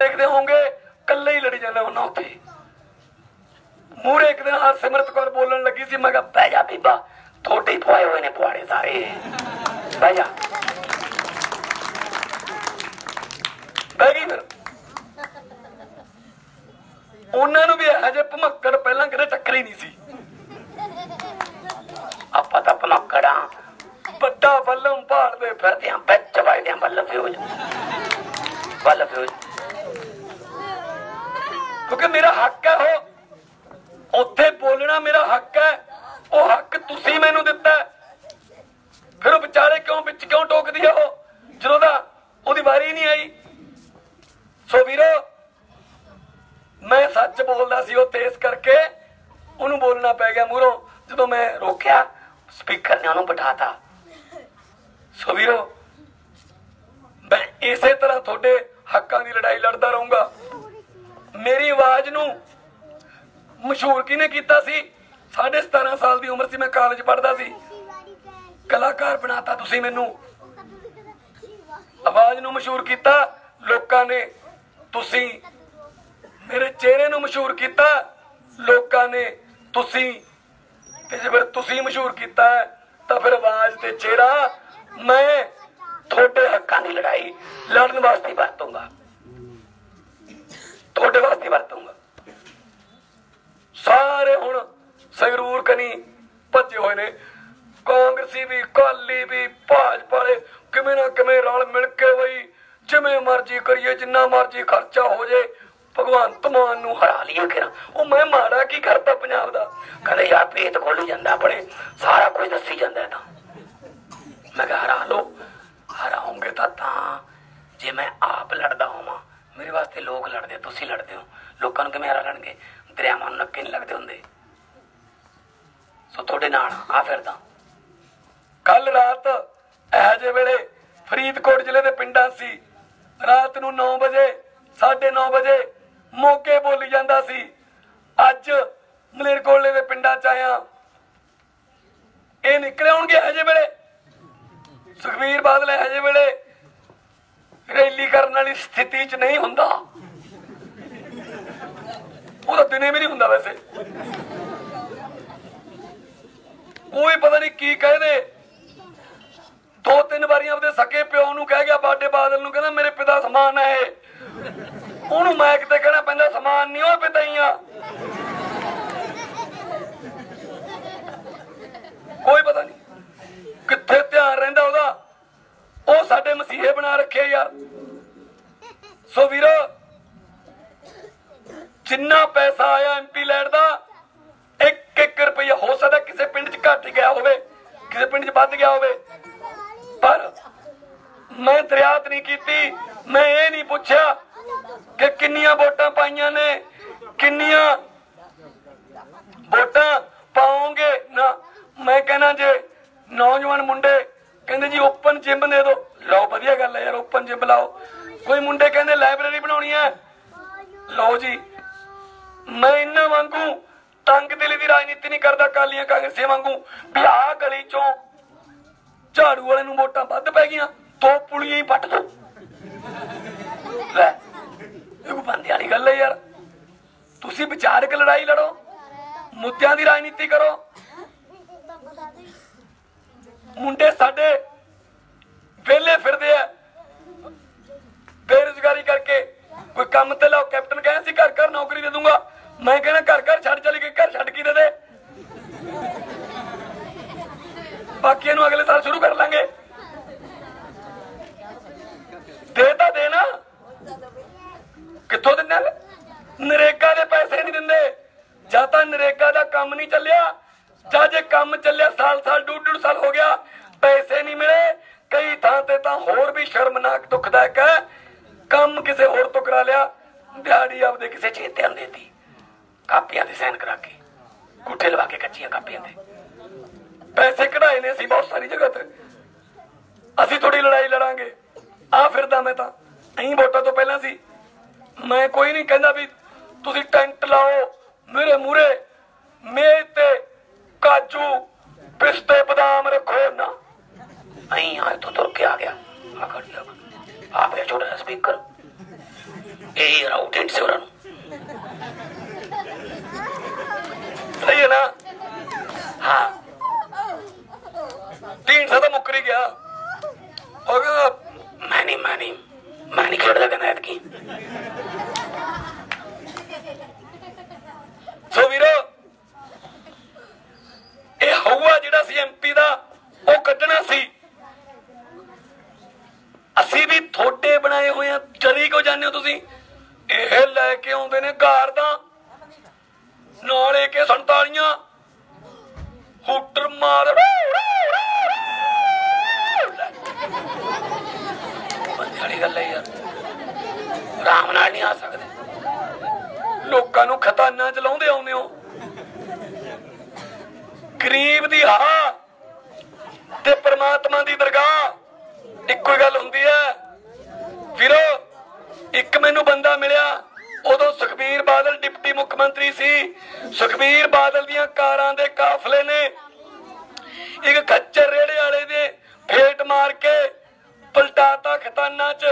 ਦੇਖਦੇ ਹੋਵੋਗੇ ਕੱਲੇ ਹੀ ਲੜੀ ਜਾਂਦਾ ਉਹਨਾਂ ਉੱਥੇ। ਮੂਰੇ ਇੱਕ ਦਿਨ ਹਰ ਕੌਰ ਬੋਲਣ ਲੱਗੀ ਸੀ, ਮੈਂ ਕਿਹਾ, ਬਹਿ ਜਾ ਬੀਬਾ ਥੋੜੇ ਹੀ ਹੋਏ ਨੇ ਪੁਆੜੇ ਸਾਰੇ। ਬਹਿ ਜਾ। ਬਹਿ ਗਈ ਫਿਰ। ਉਹਨਾਂ ਨੂੰ ਵੀ ਇਹੋ ਜਿਹੇ ਭਮੱਕੜ ਪਹਿਲਾਂ ਕਿਤੇ ਟੱਕਰੀ ਨਹੀਂ ਸੀ। ਆਪਾਂ ਤਾਂ ਭਮੱਕੜਾਂ ਵੱਡਾ ਬੱਲਮ ਭਾਲਦੇ ਫਿਰਦੇ ਆਂ, ਵਿੱਚ ਵੱਜਦੇ ਆਂ ਬੱਲ ਫਿਊਜ। ਬੱਲ ਫਿਊਜ। ਕਿਉਂਕਿ ਮੇਰਾ ਹੱਕ ਹੈ ਉਹ। ਉੱਥੇ ਬੋਲਣਾ ਮੇਰਾ ਹੱਕ ਹੈ। ਉਹ ਹੱਕ ਤੁਸੀਂ ਮੈਨੂੰ ਦਿੱਤਾ ਫਿਰ ਉਹ ਵਿਚਾਰੇ ਕਿਉਂ ਵਿੱਚ ਕਿਉਂ ਟੋਕਦੀ ਆ ਉਹ? ਜਦੋਂ ਦਾ ਉਹਦੀ ਵਾਰੀ ਨਹੀਂ ਆਈ। ਸੋ ਵੀਰੋ, ਮੈਂ ਸੱਚ ਬੋਲਦਾ ਸੀ ਉਹ ਤੇਜ਼ ਕਰਕੇ ਉਹਨੂੰ ਬੋਲਣਾ ਪੈ ਗਿਆ ਮੂਹਰੋਂ ਜਦੋਂ ਮੈਂ ਰੋਕਿਆ, ਸਪੀਕਰ ਨੇ ਉਹਨੂੰ ਬਿਠਾਤਾ। ਸੋ ਵੀਰੋ, ਮੈਂ ਇਸੇ ਤਰ੍ਹਾਂ ਤੁਹਾਡੇ ਹੱਕਾਂ ਦੀ ਲੜਾਈ ਲੜਦਾ ਰਹੂੰਗਾ ਮੇਰੀ ਆਵਾਜ਼ ਨੂੰ ਮਸ਼ਹੂਰ ਕਿਹਨੇ ਕੀਤਾ ਸੀ? 17.5 ਸਾਲ ਦੀ ਉਮਰ ਸੀ, ਮੈਂ ਕਾਲਜ ਪੜ੍ਹਦਾ ਸੀ। ਕਲਾਕਾਰ ਬਣਾਤਾ ਤੁਸੀਂ ਮੈਨੂੰ। ਆਵਾਜ਼ ਨੂੰ ਮਸ਼ਹੂਰ ਕੀਤਾ, ਲੋਕਾਂ ਨੇ। ਤੁਸੀਂ ਮੇਰੇ ਚਿਹਰੇ ਨੂੰ ਮਸ਼ਹੂਰ ਕੀਤਾ, ਲੋਕਾਂ ਨੇ। ਤੁਸੀਂ ਤੇ ਜੇ ਫਿਰ ਤੁਸੀਂ ਮਸ਼ਹੂਰ ਕੀਤਾ, ਤਾਂ ਫਿਰ ਆਵਾਜ਼ ਤੇ ਚਿਹਰਾ ਮੈਂ ਤੁਹਾਡੇ ਹੱਕਾਂ ਦੀ ਲੜਾਈ ਲੜਨ ਵਾਸਤੇ ਹੀ ਵਰਤੂੰਗਾ। ਤੁਹਾਡੇ ਵਾਸਤੇ ਹੀ ਵਰਤੂੰਗਾ। ਸਾਰੇ ਹੁਣ ਸੰਗਰੂਰ ਕਨੀ ਭੱਜੇ ਹੋਏ ਨੇ। ਕਾਂਗਰਸੀ ਵੀ ਕਾਲੀ ਵੀ, ਭਾਜਪਾ ਵਾਲੇ ਕਿਵੇਂ ਨਾ ਕਿਵੇਂ ਰਲ ਮਿਲ ਕੇ ਬਈ ਜਿਵੇਂ ਮਰਜ਼ੀ ਕਰੀਏ, ਜਿੰਨਾ ਮਰਜ਼ੀ ਖਰਚਾ ਹੋ ਜੇ, ਭਗਵੰਤ ਮਾਨ ਨੂੰ ਹਰਾ ਲਈਏ ਕਿਰਾ ਉਹ ਮੈਂ ਮਾੜਾ ਕੀ ਕਰਤਾ ਪੰਜਾਬ ਦਾ? ਕਹਿੰਦੇ ਯਾਰ ਪੇਟ ਖੋਲੀ ਜਾਂਦਾ ਆਪਣੇ, ਸਾਰਾ ਕੁਝ ਦੱਸੀ ਜਾਂਦਾ ਤਾਂ। ਮੈਂ ਕਿਹਾ, ਹਰਾ ਲੋ ਹਰਾਉਂਗੇ ਤਾਂ ਤਾਂ। ਜੇ ਮੈਂ ਆਪ ਲੜਦਾ ਹੋਵਾਂ, ਮੇਰੇ ਵਾਸਤੇ ਲੋਕ ਲੜਦੇ ਤੁਸੀਂ ਲੜਦੇ ਹੋ। ਲੋਕਾਂ ਨੂੰ ਕਿਵੇਂ ਹਰਾ ਲੈਣਗੇ? ਦਰਿਆਵਾਂ ਨੂੰ ਨੱਕੇ ਨਹੀਂ ਲੱਗਦੇ ਹੁੰਦੇ। ਸੋ ਤੁਹਾਡੇ ਨਾਲ ਆ ਫਿਰਦਾ। ਕੱਲ ਰਾਤ ਇਹ ਜਿਹੇ ਵੇਲੇ ਫਰੀਦਕੋਟ ਜ਼ਿਲ੍ਹੇ ਦੇ ਪਿੰਡਾਂ ਸੀ। ਰਾਤ ਨੂੰ 9 ਵਜੇ 9:30 ਵਜੇ ਮੋਕੇ ਬੋਲੀ ਜਾਂਦਾ ਸੀ। ਅੱਜ ਮਲੇਰਕੋਟਲੇ ਦੇ ਪਿੰਡਾਂ ਚ ਆਇਆ। ਇਹ ਨਿਕਲੇ ਹੋਣਗੇ ਇਹ ਜਿਹੇ ਵੇਲੇ। ਸੁਖਵੀਰ ਬਾਦਲ ਇਹ ਜਿਹੇ ਵੇਲੇ ਰੈਲੀ ਕਰਨ ਵਾਲੀ ਸਥਿਤੀ 'ਚ ਨਹੀਂ ਹੁੰਦਾ। ਉਹ ਦਿਨੇ ਵੀ ਨਹੀਂ ਹੁੰਦਾ ਵੈਸੇ। ਕੋਈ ਪਤਾ ਨਹੀਂ ਕੀ ਕਹਦੇ ਦੋ। ਤਿੰਨ ਵਾਰੀਆਂ ਆਪਦੇ ਸਕੇ ਪਿਓ ਨੂੰ ਕਹਿ ਗਿਆ ਬਾਡੇ ਬਾਦਲ ਨੂੰ, ਕਹਿੰਦਾ ਮੇਰੇ ਪਿਤਾ ਸਮਾਨ ਹੈ। ਉਹਨੂੰ ਮੈਕ ਤੇ ਕਹਿਣਾ ਪੈਂਦਾ, ਸਮਾਨ ਨਹੀਂ ਉਹ ਪਿਤਾ ਹੀ ਆ। ਕੋਈ ਪਤਾ ਨਹੀਂ ਕਿੱਥੇ ਧਿਆਨ ਰਹਿੰਦਾ ਉਹਦਾ। ਉਹ ਸਾਡੇ ਮਸੀਹੇ ਬਣਾ ਰੱਖੇ ਯਾਰ। ਸੋ ਵੀਰੋ ਜਿੰਨਾ ਪੈਸਾ ਆਇਆ ਐਮਪੀ ਲੈਣ ਦਾ 1-1 ਰੁਪਇਆ ਹੋ ਸਕਦਾ ਕਿਸੇ ਪਿੰਡ 'ਚ ਘੱਟ ਗਿਆ ਹੋਵੇ, ਕਿਸੇ ਪਿੰਡ 'ਚ ਵੱਧ ਗਿਆ ਹੋਵੇ। ਪਰ ਮੈਂ ਦਰਿਆਤ ਨਹੀਂ ਕੀਤੀ, ਮੈਂ ਇਹ ਨਹੀਂ ਪੁੱਛਿਆ ਕਿ ਕਿੰਨੀਆਂ ਵੋਟਾਂ ਪਾਈਆਂ ਨੇ, ਕਿੰਨੀਆਂ ਵੋਟਾਂ ਪਾਉਂਗੇ ਨਾ, ਮੈਂ ਕਹਿੰਦਾ ਜੇ ਨੌਜਵਾਨ ਮੁੰਡੇ ਕਹਿੰਦੇ ਜੀ ਓਪਨ ਜਿਮ ਦੇ ਦਿਓ ਲਓ, ਵਧੀਆ ਗੱਲ ਹੈ ਯਾਰ ਓਪਨ ਜਿਮ ਲਾਓ। ਕੋਈ ਮੁੰਡੇ ਕਹਿੰਦੇ ਲਾਇਬ੍ਰੇਰੀ ਬਣਾਉਣੀ ਹੈ? ਲਓ ਜੀ ਮੈਂ ਇਹਨਾਂ ਵਾਂਗੂ ਤੰਗ ਦਿਲੀ ਦੀ ਰਾਜਨੀਤੀ ਨਹੀਂ ਕਰਦਾ ਕਾਲੀਆਂ ਕਾਂਗਰਸੀਆਂ ਵਾਂਗੂ ਵੀ ਆਹ ਗਲੀ ਚੋਂ ਝਾੜੂ ਵਾਲੇ ਨੂੰ ਵੋਟਾਂ ਵੱਧ ਪੈ ਗਈਆਂ, ਦੋ ਪੁਲੀਆਂ ਹੀ ਪੱਟ ਦੋ ਲੈ, ਇਹ ਕੋਈ ਬੰਦੇ ਵਾਲੀ ਗੱਲ ਹੈ ਯਾਰ। ਤੁਸੀਂ ਵਿਚਾਰਕ ਲੜਾਈ ਲੜੋ, ਮੁੱਦਿਆਂ ਦੀ ਰਾਜਨੀਤੀ ਕਰੋ। ਮੁੰਡੇ ਸਾਡੇ ਵਿਹਲੇ ਫਿਰਦੇ ਆ ਬੇਰੁਜ਼ਗਾਰੀ ਕਰਕੇ ਕੋਈ ਕੰਮ ਤੇ ਲਾਓ ਕੈਪਟਨ ਕਹਿੰਦਾ ਸੀ ਘਰ ਘਰ ਨੌਕਰੀ ਦੇ ਦੂੰਗਾ ਮੈਂ ਕਹਿੰਦਾ ਘਰ ਘਰ ਛੱਡ ਚਲੀ ਗਈ ਘਰ ਛੱਡ ਕੀ ਦੇ ਦੇ ਬਾਕੀਆਂ ਨੂੰ ਅਗਲੇ ਸਾਲ ਸ਼ੁਰੂ ਕਰ ਲਾਂਗੇ ਦੇ ਤਾਂ ਦੇਣਾ ਕਿੱਥੋਂ ਦਿੰਦੇ ਨੇ ਨਰੇਗਾ ਦੇ ਪੈਸੇ ਨਹੀਂ ਦਿੰਦੇ। ਜਾਂ ਤਾਂ ਨਰੇਗਾ ਦਾ ਕੰਮ ਨਹੀਂ ਚੱਲਿਆ, ਜਾਂ ਜੇ ਕੰਮ ਚੱਲਿਆ, ਸਾਲ ਸਾਲ, ਡੂਢ ਡੂਢ ਸਾਲ ਹੋ ਗਿਆ, ਪੈਸੇ ਨਹੀਂ ਮਿਲੇ। ਕਈ ਥਾਂ ਤੇ ਤਾਂ ਹੋਰ ਵੀ ਸ਼ਰਮਨਾਕ ਦੁਖਦਾਇਕ ਹੈ। ਕੰਮ ਕਿਸੇ ਹੋਰ ਤੋਂ ਕਰਾ ਲਿਆ, ਦਿਹਾੜੀ ਆਪਦੇ ਕਿਸੇ ਚੇਤੇ ਨੂੰ ਦੇਤੀ। ਕਾਪੀਆਂ ਦੇ ਸਾਈਨ ਕਰਾ ਕੇ, ਗੁੱਠੇ ਲਵਾ ਕੇ ਕੱਚੀਆਂ ਕਾਪੀਆਂ ਦੇ ਪੈਸੇ ਕਢਾਏ ਨੇ ਅਸੀਂ ਬਹੁਤ ਸਾਰੀ ਜਗ੍ਹਾ ਤੇ। ਅਸੀਂ ਥੋੜੀ ਲੜਾਈ ਲੜਾਂਗੇ। ਆ ਫਿਰਦਾ ਮੈਂ ਤਾਂ। ਅਹੀਂ ਵੋਟਾਂ ਤੋਂ ਪਹਿਲਾਂ ਸੀ। ਮੈਂ ਕੋਈ ਨਹੀਂ ਕਹਿੰਦਾ ਵੀ ਤੁਸੀਂ ਟੈਂਟ ਲਾਓ, ਮੇਰੇ ਮੂਰੇ ਮੇਜ਼ ਤੇ ਕਾਜੂ, ਪਿਸਤੇ, ਬਦਾਮ ਰੱਖੋ ਨਾ। ਨਹੀਂ ਆਏ ਤੂੰ ਤੁਰ ਕੇ ਆ ਗਿਆ। ਆ ਕਰ ਲਿਆ ਆਪੇ ਛੋਟਾ ਸਪੀਕਰ ਇਹ ਰਾਊਟ ਇੰਟ ਸੇਵਰਾਂ ਨੂੰ। ਸਹੀ ਹੈ ਨਾ? ਹਾਂ। 300 ਹੋ ਤੁਸੀਂ? ਇਹ ਲੈ ਕੇ ਆਉਂਦੇ ਨੇ ਘਰ ਦਾ। ਨਾਲੇ ਕੇ 47 ਹੁੱਟਰ ਮਾਰ। ਬੰਦੇ ਗੱਲ ਹੈ ਯਾਰ। ਆਰਾਮ ਨਾਲ ਨਹੀਂ ਆ ਸਕਦੇ। ਲੋਕਾਂ ਨੂੰ ਖਤਾਨਾ ਚਲਾਉਂਦੇ ਆਉਂਦੇ ਹੋ। ਗਰੀਬ ਦੀ ਹਾ। ਤੇ ਪਰਮਾਤਮਾ ਦੀ ਦਰਗਾਹ। ਇੱਕੋ ਹੀ ਗੱਲ ਹੁੰਦੀ ਹੈ। ਵੀਰੋ ਇੱਕ ਮੈਨੂੰ ਬੰਦਾ ਮਿਲਿਆ, ਉਦੋਂ ਸੁਖਬੀਰ ਬਾਦਲ ਡਿਪਟੀ ਮੁੱਖ ਮੰਤਰੀ ਸੀ। ਸੁਖਬੀਰ ਬਾਦਲ ਦੀਆਂ ਕਾਰਾਂ ਦੇ ਕਾਫਲੇ ਨੇ। ਇੱਕ ਖੱਚਰ ਰੇੜੇ ਵਾਲੇ ਦੇ ਫੇਟ ਮਾਰ ਕੇ ਪਲਟਾਤਾ ਖਤਾਨਾ ਚ।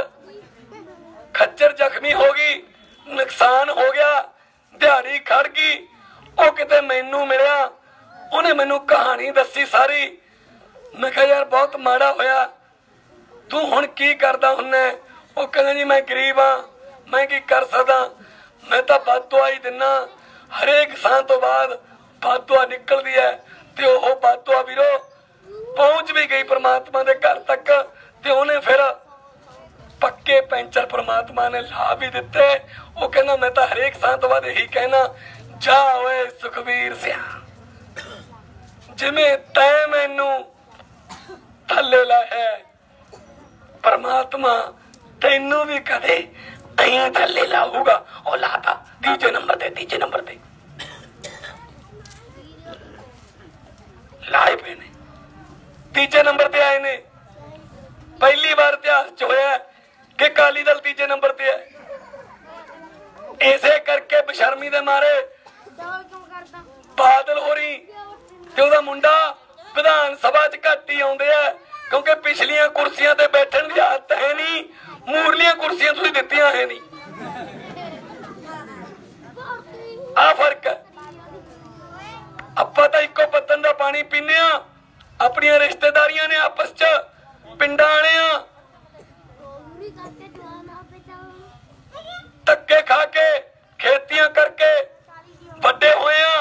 ਖੱਚਰ ਜ਼ਖਮੀ ਹੋ ਗਈ, ਨੁਕਸਾਨ ਹੋ ਗਿਆ, ਦਿਹਾੜੀ ਖੜ ਗਈ। ਉਹ ਕਿਤੇ ਮੈਨੂੰ ਮਿਲਿਆ, ਉਹਨੇ ਮੈਨੂੰ ਕਹਾਣੀ ਦੱਸੀ ਸਾਰੀ। ਮੈਂ ਕਿਹਾ, ਯਾਰ, ਬਹੁਤ ਮਾੜਾ ਹੋਇਆ। ਤੂੰ ਹੁਣ ਕੀ ਕਰਦਾ ਹੁੰਨਾ ਉਹ ਕਹਿੰਦਾ ਜੀ, ਮੈਂ ਗਰੀਬ ਆ ਮੈਂ ਕੀ ਕਰ ਸਕਦਾ? ਮੈਂ ਤਾਂ ਬਾਦੁਆ ਹੀ ਦਿੰਨਾ। ਹਰੇਕ ਸਾਂ ਤੋਂ ਬਾਅਦ ਬਾਦੁਆ ਨਿਕਲਦੀ ਹੈ ਤੇ ਉਹ ਬਾਦੁਆ ਵੀਰੋ ਪਹੁੰਚ ਵੀ ਗਈ ਪ੍ਰਮਾਤਮਾ ਦੇ ਘਰ ਤੱਕ ਤੇ ਉਹਨੇ ਫਿਰ ਪੱਕੇ ਪੈਂਚਰ ਪ੍ਰਮਾਤਮਾ ਨੇ ਲਾ ਵੀ ਦਿੱਤੇ। ਉਹ ਕਹਿੰਦਾ, ਮੈਂ ਤਾਂ ਹਰੇਕ ਸਾਹ ਤੋਂ ਬਾਅਦ ਇਹੀ ਕਹਿਣਾ, ਜਾ ਓਏ ਸੁਖਵੀਰ ਸਿਆ। ਜਿਵੇਂ ਤੈ ਮੈਨੂੰ ਥੱਲੇ ਲਾਇਆ ਪਰਮਾਤਮਾ ਤੈਨੂੰ ਵੀ ਕਦੇ ਅਹੀਂ ਥੱਲੇ ਲਾਊਗਾ। ਉਹ ਲਾਤਾ ਤੀਜੇ ਨੰਬਰ ਤੇ, ਤੀਜੇ ਨੰਬਰ ਤੇ। ਲਾਏ ਪਏ ਨੇ। ਤੀਜੇ ਨੰਬਰ ਤੇ ਆਏ ਨੇ। ਪਹਿਲੀ ਵਾਰ ਇਤਿਹਾਸ ਚ ਹੋਇਆ ਕਿ ਕਾਲੀ ਦਲ ਤੀਜੇ ਨੰਬਰ ਤੇ ਹੈ। ਇਸੇ ਕਰਕੇ ਬਸ਼ਰਮੀ ਦੇ ਮਾਰੇ। ਦਾਲ ਕਿਉਂ ਕਰਦਾ ਬਾਦਲ ਹੋਰੀ ਤੇ ਉਹਦਾ ਮੁੰਡਾ ਵਿਧਾਨ ਸਭਾ 'ਚ ਘੱਟ ਹੀ ਆਉਂਦੇ ਆ, ਕਿਉਂਕਿ ਪਿਛਲੀਆਂ ਕੁਰਸੀਆਂ ਤੇ ਬੈਠੇ ਮੂਰਲੀਆਂ ਕੁਰਸੀਆਂ ਤੁਸੀਂ ਦਿੱਤੀਆਂ ਹੈ ਨਹੀਂ। ਆ ਫ਼ਰਕ ਆਪਾਂ ਤਾਂ ਇੱਕੋ ਪੱਤਨ ਦਾ ਪਾਣੀ ਪੀਨੇ ਆ ਆਪਣੀਆਂ ਰਿਸ਼ਤੇਦਾਰੀਆਂ ਨੇ ਆਪਸ 'ਚ ਪਿੰਡਾਂ ਵਾਲਿਆਂ ਆ ਧੱਕੇ ਖਾ ਕੇ, ਖੇਤੀਆਂ ਕਰਕੇ ਵੱਡੇ ਹੋਏ ਆ